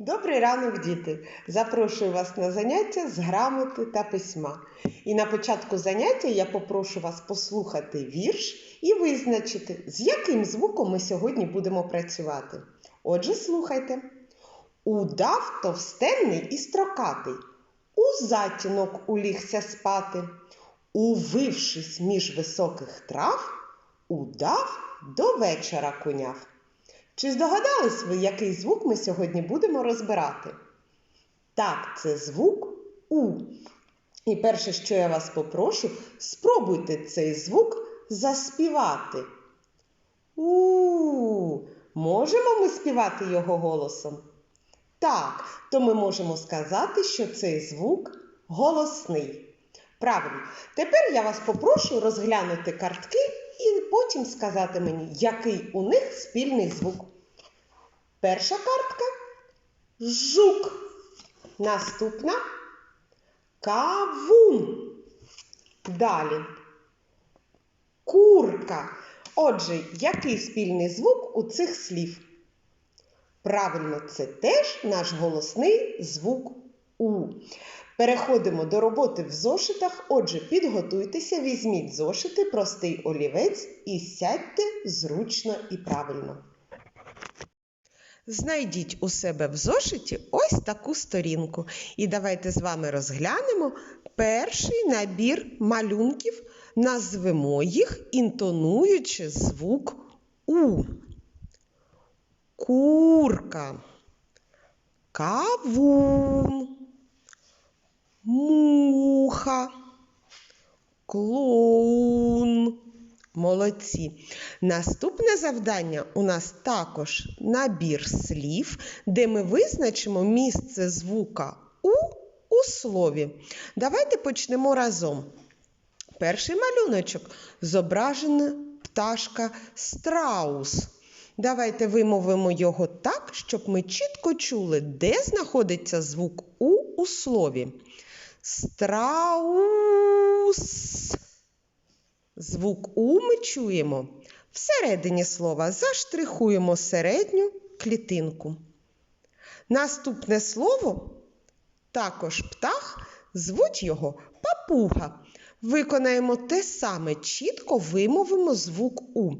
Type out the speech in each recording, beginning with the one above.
Добрий ранок, діти! Запрошую вас на заняття з грамоти та письма. І на початку заняття я попрошу вас послухати вірш і визначити, з яким звуком ми сьогодні будемо працювати. Отже, слухайте. Удав товстенний і строкатий, у затінок улігся спати, увившись між високих трав, удав до вечора куняв. Чи здогадались ви, який звук ми сьогодні будемо розбирати? Так, це звук У. І перше, що я вас попрошу, спробуйте цей звук заспівати. У. Можемо ми співати його голосом? Так, то ми можемо сказати, що цей звук голосний. Правильно. Тепер я вас попрошу розглянути картки і потім сказати мені, який у них спільний звук. Перша картка жук. Наступна кавун. Далі. Курка. Отже, який спільний звук у цих слів? Правильно, це теж наш голосний звук У. Переходимо до роботи в зошитах. Отже, підготуйтеся, візьміть зошити, простий олівець і сядьте зручно і правильно. Знайдіть у себе в зошиті ось таку сторінку. І давайте з вами розглянемо перший набір малюнків, назвемо їх, інтонуючи звук У. Курка, кавун, муха, клоун. Молодці. Наступне завдання у нас також набір слів, де ми визначимо місце звука У у слові. Давайте почнемо разом. Перший малюночок зображена пташка страус. Давайте вимовимо його так, щоб ми чітко чули, де знаходиться звук У у слові. Страус. Звук У ми чуємо. Всередині слова заштрихуємо середню клітинку. Наступне слово також птах, звуть його папуга. Виконаємо те саме, чітко вимовимо звук У.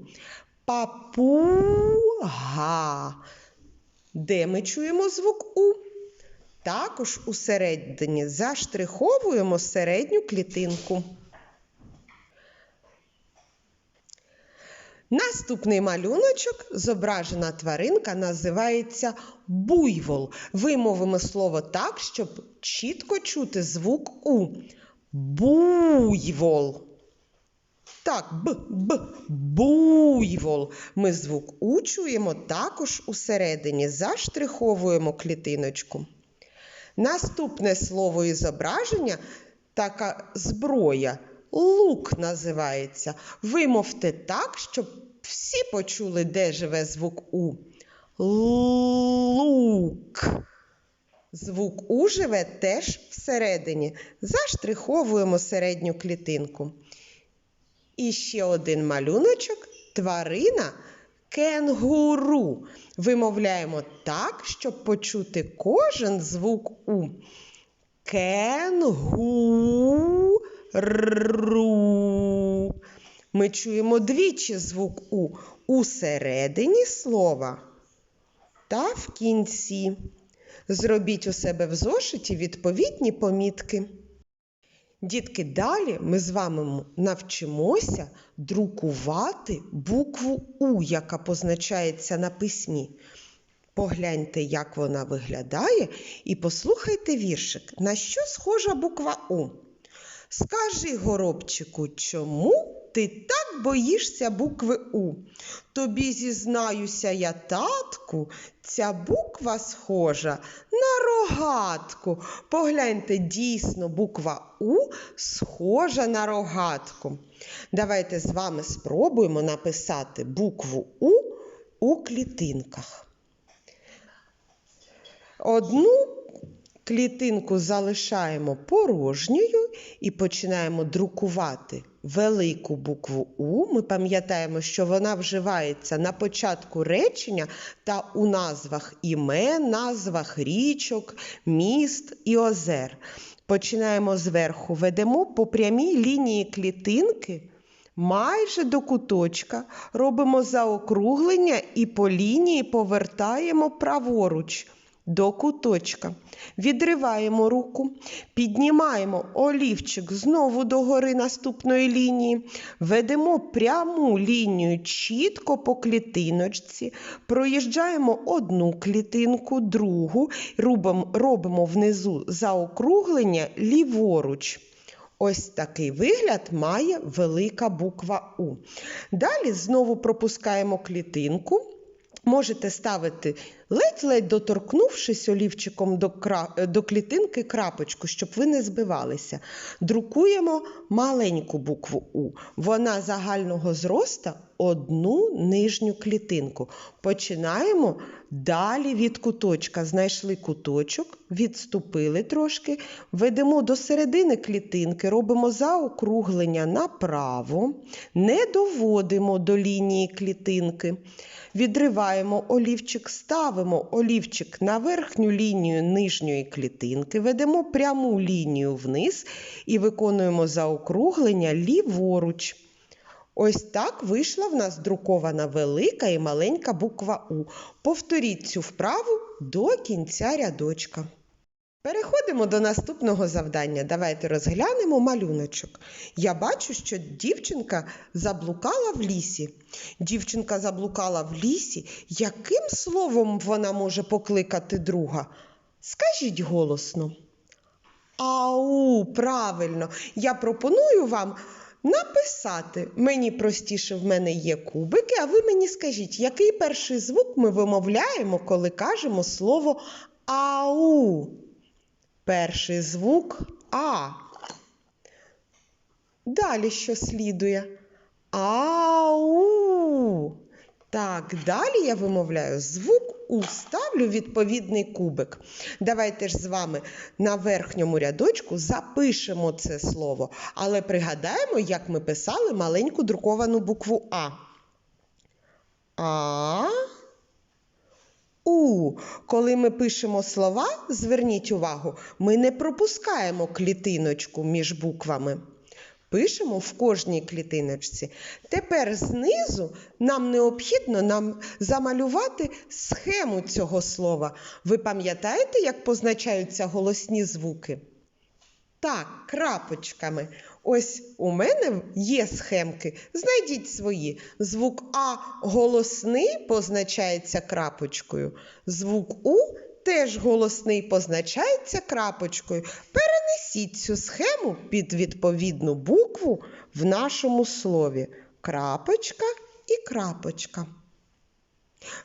Папуга. Де ми чуємо звук У? Також усередині заштриховуємо середню клітинку. Наступний малюночок, зображена тваринка, називається буйвол. Вимовимо слово так, щоб чітко чути звук У. Буйвол. Так, б, б, буйвол. Ми звук У чуємо також усередині, заштриховуємо клітиночку. Наступне слово і зображення така зброя. Лук називається. Вимовте так, щоб всі почули, де живе звук У. Лук. Звук У живе теж всередині. Заштриховуємо середню клітинку. І ще один малюночок тварина кенгуру. Вимовляємо так, щоб почути кожен звук У. Кенгуру. Ру. Ми чуємо двічі звук У у середині слова та в кінці. Зробіть у себе в зошиті відповідні помітки. Дітки, далі ми з вами навчимося друкувати букву У, яка позначається на письмі. Погляньте, як вона виглядає, і послухайте віршик, на що схожа буква У. Скажи, горобчику, чому ти так боїшся букви У? Тобі зізнаюся я, татку, ця буква схожа на рогатку. Погляньте, дійсно, буква У схожа на рогатку. Давайте з вами спробуємо написати букву У у клітинках. Одну Клітинку залишаємо порожньою і починаємо друкувати велику букву У. Ми пам'ятаємо, що вона вживається на початку речення та у назвах імен, назвах річок, міст і озер. Починаємо зверху, ведемо по прямій лінії клітинки майже до куточка, робимо заокруглення і по лінії повертаємо праворуч до куточка. Відриваємо руку, піднімаємо олівчик знову до гори наступної лінії, ведемо пряму лінію чітко по клітиночці, проїжджаємо одну клітинку, другу, робимо, внизу заокруглення ліворуч. Ось такий вигляд має велика буква У. Далі знову пропускаємо клітинку. Можете ставити ледь-ледь доторкнувшись олівчиком до, кра... до клітинки крапочку, щоб ви не збивалися. Друкуємо маленьку букву У. Вона загального зроста одну нижню клітинку. Починаємо далі від куточка. Знайшли куточок, відступили трошки, ведемо до середини клітинки, робимо заокруглення направо, не доводимо до лінії клітинки. Відриваємо олівчик, ставимо олівчик на верхню лінію нижньої клітинки, ведемо пряму лінію вниз і виконуємо заокруглення ліворуч. Ось так вийшла в нас друкована велика і маленька буква У. Повторіть цю вправу до кінця рядочка. Переходимо до наступного завдання. Давайте розглянемо малюночок. Я бачу, що дівчинка заблукала в лісі. Дівчинка заблукала в лісі. Яким словом вона може покликати друга? Скажіть голосно. Ау, правильно. Я пропоную вам написати. Мені простіше, в мене є кубики, а ви мені скажіть, який перший звук ми вимовляємо, коли кажемо слово ау? Перший звук А. Далі що слідує? Ау. Так, далі я вимовляю звук У, ставлю відповідний кубик. Давайте ж з вами на верхньому рядочку запишемо це слово, але пригадаємо, як ми писали маленьку друковану букву А. А. У. Коли ми пишемо слова, зверніть увагу, ми не пропускаємо клітиночку між буквами. Пишемо в кожній клітиночці. Тепер знизу нам необхідно нам замалювати схему цього слова. Ви пам'ятаєте, як позначаються голосні звуки? Так, крапочками. Ось у мене є схемки. Знайдіть свої. Звук А голосний позначається крапочкою. Звук У теж голосний позначається крапочкою. Перенесіть цю схему під відповідну букву в нашому слові. Крапочка і крапочка.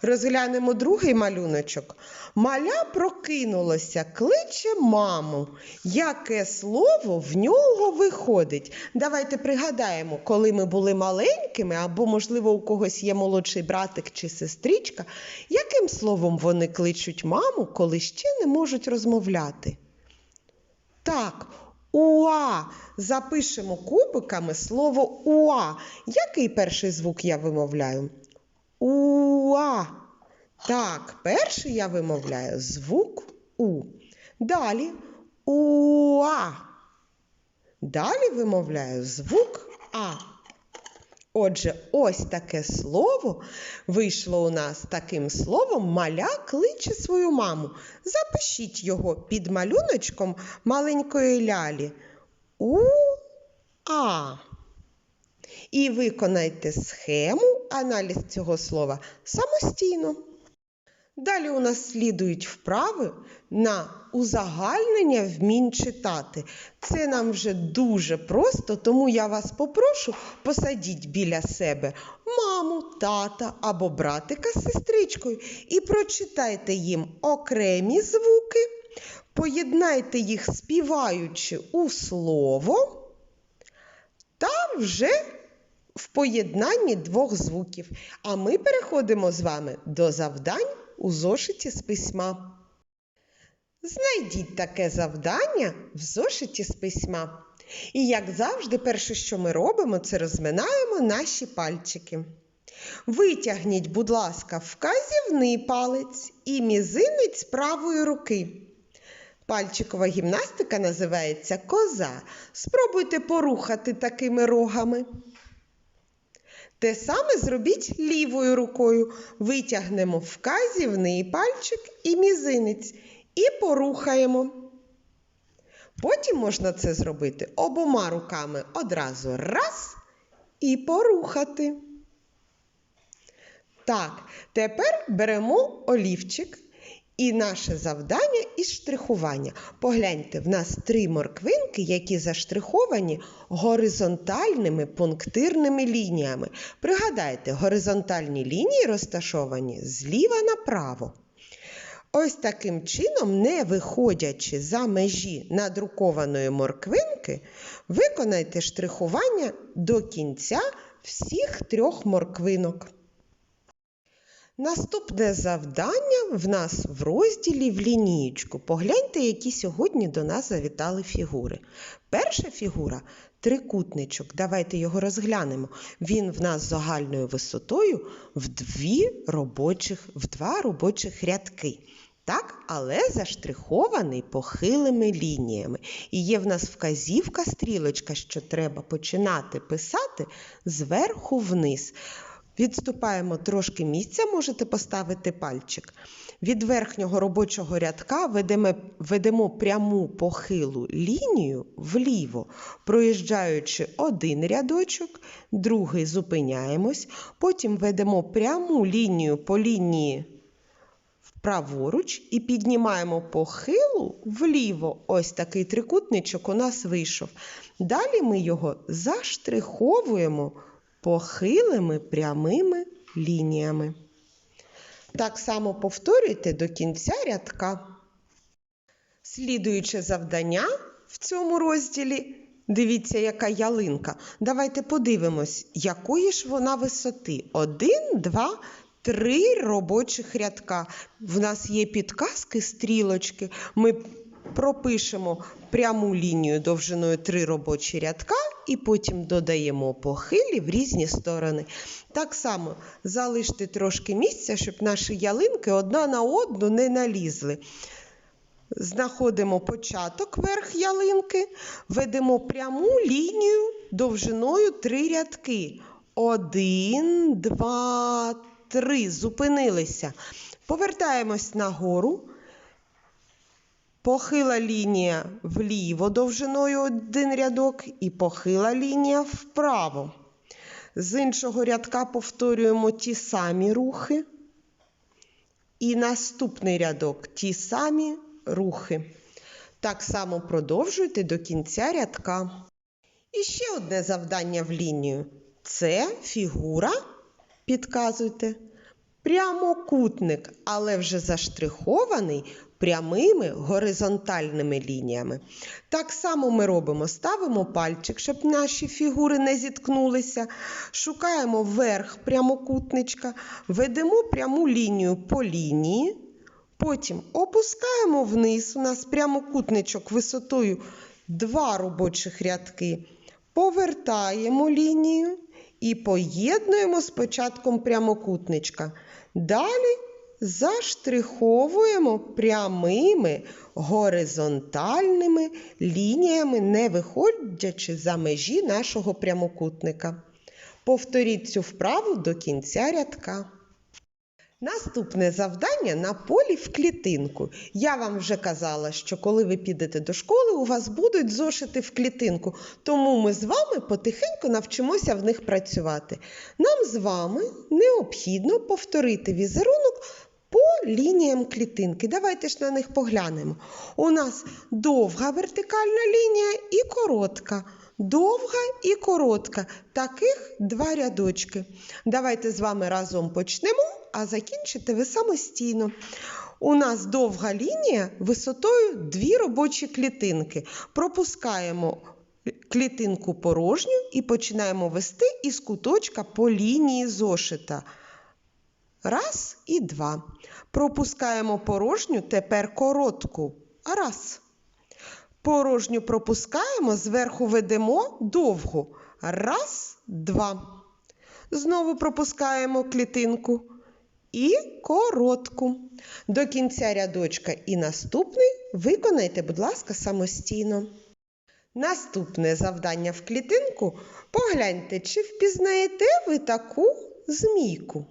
Розглянемо другий малюночок. Маля прокинулося, кличе маму. Яке слово в нього виходить? Давайте пригадаємо, коли ми були маленькими, або, можливо, у когось є молодший братик чи сестричка, яким словом вони кличуть маму, коли ще не можуть розмовляти? Так, уа. Запишемо кубиками слово уа. Який перший звук я вимовляю? Уа. Так, перший я вимовляю звук У. Далі уа. Далі вимовляю звук А. Отже, ось таке слово вийшло у нас таким словом маля кличе свою маму. Запишіть його під малюночком маленької лялі. У-а. І виконайте схему, аналіз цього слова самостійно. Далі у нас слідують вправи на узагальнення вмінь читати. Це нам вже дуже просто, тому я вас попрошу посадіть біля себе маму, тата або братика з сестричкою і прочитайте їм окремі звуки, поєднайте їх співаючи у слово та вже в поєднанні двох звуків. А ми переходимо з вами до завдань у зошиті з письма. Знайдіть таке завдання в зошиті з письма. І як завжди, перше, що ми робимо, це розминаємо наші пальчики. Витягніть, будь ласка, вказівний палець і мізинець правої руки. Пальчикова гімнастика називається коза. Спробуйте порухати такими рогами. Те саме зробіть лівою рукою. Витягнемо вказівний пальчик і мізинець і порухаємо. Потім можна це зробити обома руками одразу раз і порухати. Так, тепер беремо олівчик і наше завдання із штрихування. Погляньте, в нас три морквинки, які заштриховані горизонтальними пунктирними лініями. Пригадайте, горизонтальні лінії розташовані зліва направо. Ось таким чином, не виходячи за межі надрукованої морквинки, виконайте штрихування до кінця всіх трьох морквинок. Наступне завдання в нас в розділі в лінієчку. Погляньте, які сьогодні до нас завітали фігури. Перша фігура трикутничок. Давайте його розглянемо. Він в нас загальною висотою в, дві робочих, в два робочих рядки. Так, але заштрихований похилими лініями. І є в нас вказівка, стрілочка, що треба починати писати зверху вниз. Відступаємо трошки місця, можете поставити пальчик. Від верхнього робочого рядка ведемо, ведемо пряму похилу лінію вліво, проїжджаючи один рядочок, другий зупиняємось, потім ведемо пряму лінію по лінії праворуч і піднімаємо похилу вліво. Ось такий трикутничок у нас вийшов. Далі ми його заштриховуємо похилими прямими лініями. Так само повторюйте до кінця рядка. Слідуюче завдання в цьому розділі. Дивіться, яка ялинка. Давайте подивимось, якої ж вона висоти. Один, два, три робочих рядка. В нас є підказки, стрілочки. Ми пропишемо пряму лінію довжиною три робочі рядка і потім додаємо похилі в різні сторони. Так само залиште трошки місця, щоб наші ялинки одна на одну не налізли. Знаходимо початок верх ялинки, ведемо пряму лінію довжиною три рядки. Один, два, три. Зупинилися. Повертаємось нагору. Похила лінія вліво довжиною один рядок і похила лінія вправо. З іншого рядка повторюємо ті самі рухи. І наступний рядок ті самі рухи. Так само продовжуйте до кінця рядка. І ще одне завдання в лінію. Це фігура, підказуйте, прямокутник, але вже заштрихований прямими горизонтальними лініями. Так само ми робимо: ставимо пальчик, щоб наші фігури не зіткнулися. Шукаємо верх прямокутничка, ведемо пряму лінію по лінії. Потім опускаємо вниз. У нас прямокутничок висотою 2 робочих рядки. Повертаємо лінію і поєднуємо з початком прямокутничка. Далі заштриховуємо прямими горизонтальними лініями, не виходячи за межі нашого прямокутника. Повторіть цю вправу до кінця рядка. Наступне завдання на полі в клітинку. Я вам вже казала, що коли ви підете до школи, у вас будуть зошити в клітинку, тому ми з вами потихеньку навчимося в них працювати. Нам з вами необхідно повторити візерунок по лініям клітинки. Давайте ж на них поглянемо. У нас довга вертикальна лінія і коротка. Довга і коротка. Таких два рядочки. Давайте з вами разом почнемо, а закінчите ви самостійно. У нас довга лінія висотою дві робочі клітинки. Пропускаємо клітинку порожню і починаємо вести із куточка по лінії зошита. Раз і два. Пропускаємо порожню, тепер коротку Раз. Порожню пропускаємо, зверху ведемо довгу. Раз, два. Знову пропускаємо клітинку і коротку. До кінця рядочка і наступний виконайте, будь ласка, самостійно. Наступне завдання в клітинку. Погляньте, чи впізнаєте ви таку змійку.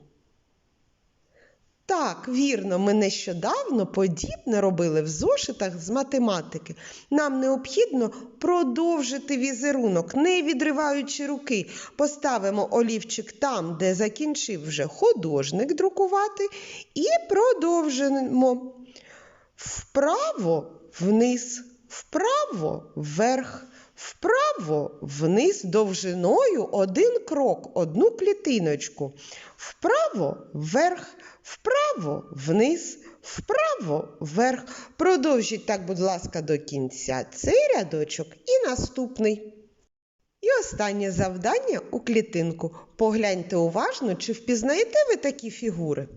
Так, вірно, ми нещодавно подібне робили в зошитах з математики. Нам необхідно продовжити візерунок, не відриваючи руки. Поставимо олівчик там, де закінчив вже художник друкувати, і продовжимо. Вправо вниз, вправо вверх, вправо вниз довжиною один крок, одну клітиночку. Вправо вверх, вправо вниз, вправо вверх. Продовжіть так, будь ласка, до кінця цей рядочок і наступний. І останнє завдання у клітинку. Погляньте уважно, чи впізнаєте ви такі фігури.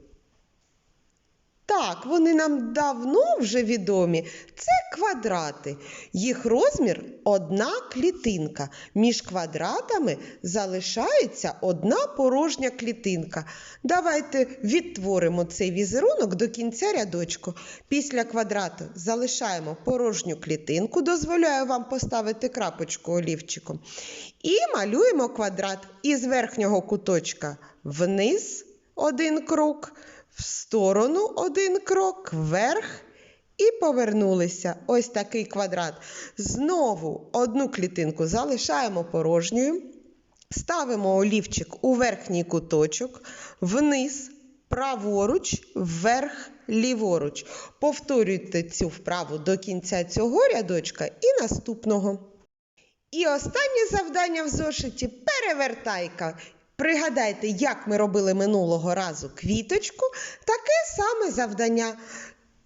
Так, вони нам давно вже відомі. Це квадрати. Їх розмір одна клітинка. Між квадратами залишається одна порожня клітинка. Давайте відтворимо цей візерунок до кінця рядочку. Після квадрату залишаємо порожню клітинку. Дозволяю вам поставити крапочку олівчиком. І малюємо квадрат із верхнього куточка вниз один крок в сторону один крок, вверх і повернулися. Ось такий квадрат. Знову одну клітинку залишаємо порожньою, ставимо олівчик у верхній куточок, вниз, праворуч, вверх, ліворуч. Повторюйте цю вправу до кінця цього рядочка і наступного. І останнє завдання в зошиті перевертайка. Пригадайте, як ми робили минулого разу квіточку, таке саме завдання.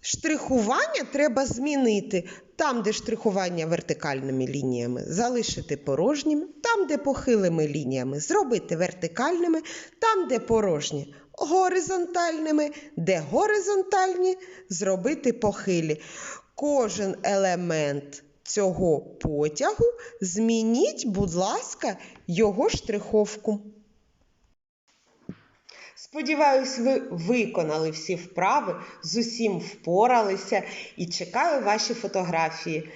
Штрихування треба змінити. Там, де штрихування вертикальними лініями, залишити порожніми, там, де похилими лініями, зробити вертикальними, там, де порожні, горизонтальними, де горизонтальні, зробити похилі. Кожен елемент цього потягу змініть, будь ласка, його штриховку. Сподіваюсь, ви виконали всі вправи, з усім впоралися і чекаю ваші фотографії.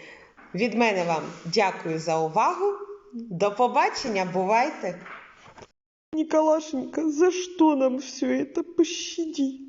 Від мене вам дякую за увагу. До побачення, бувайте! Николашенька, за что нам все это? Пощади.